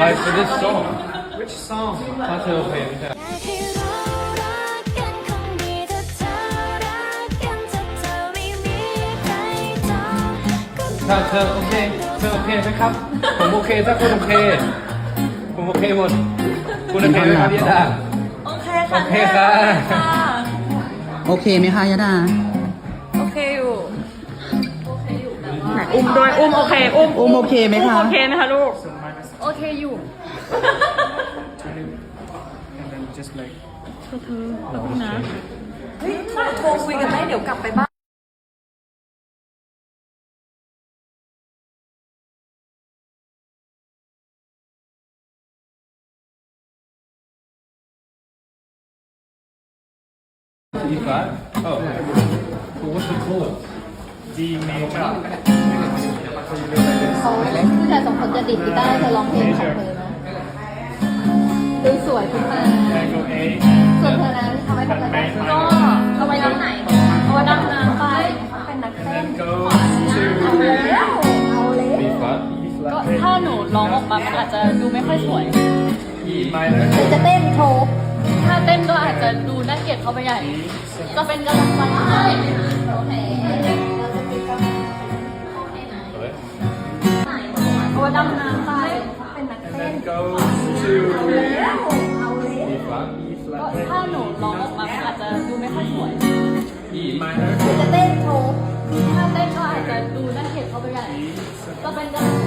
Like for this song Which song ถ้าเธอเพลงใช่อยากให้เรารักกันคงดีถ้าเธอรักกันถ้าเธอไม่มีใครจองก็ ถ้าเธอโอเค เธอโอเคไหมครับ ผมโอเค ถ้าคุณโอเค ผมโอเคหมด คุณโอเคไหมครับยดา โอเคค่ะโอเคค่ะค่ะโอเคไหมคะยดา โอเคอยู่ไหนอุ้มด้วยอุ้มโอเคอุ้มอุ้มโอเคไหมคะ อุ้มโอเคไหมคะลูกโอ เคอยู่ and then just like นะ เฮ้ยโทรคุยกันไหมเดี๋ยวกลับไปบ้านอีฟ้าโอ้ what's the chord D major เขาผู้ชายสองคนจะดีดกีตาร์เธอร้องเพลงของเธอนะดูสวยขึ้นมาส่วนเธอนั้นทำไมทำอะไรก็ minor เอาไว้ด้านไหนเอาไว้ด้านน้ำไปเป็นนักเต้น then go เอาแล้วเอาเลยก็ถ้าหนูร้องออกมามันอาจจะดูไม่ค่อยสวย E minor เธอจะเต้นโชว์ถ้าเต้นก็อาจจะดูน่าเกลียดเขาไปใหญ่ ก็เป็นกำลังใจให้ ดำน้ำไป เป็นนัก and เต้น then go to เอาเลยอีฟ้า E ก็ flat ถ้าหนูร้องออกมามันอาจจะดูไม่ค่อยสวย E minor จะเต้นโชว์ถ้าเต้นก็อาจจะดูน่าเกลียดเขาไปใหญ่ก็เป็นกำลัง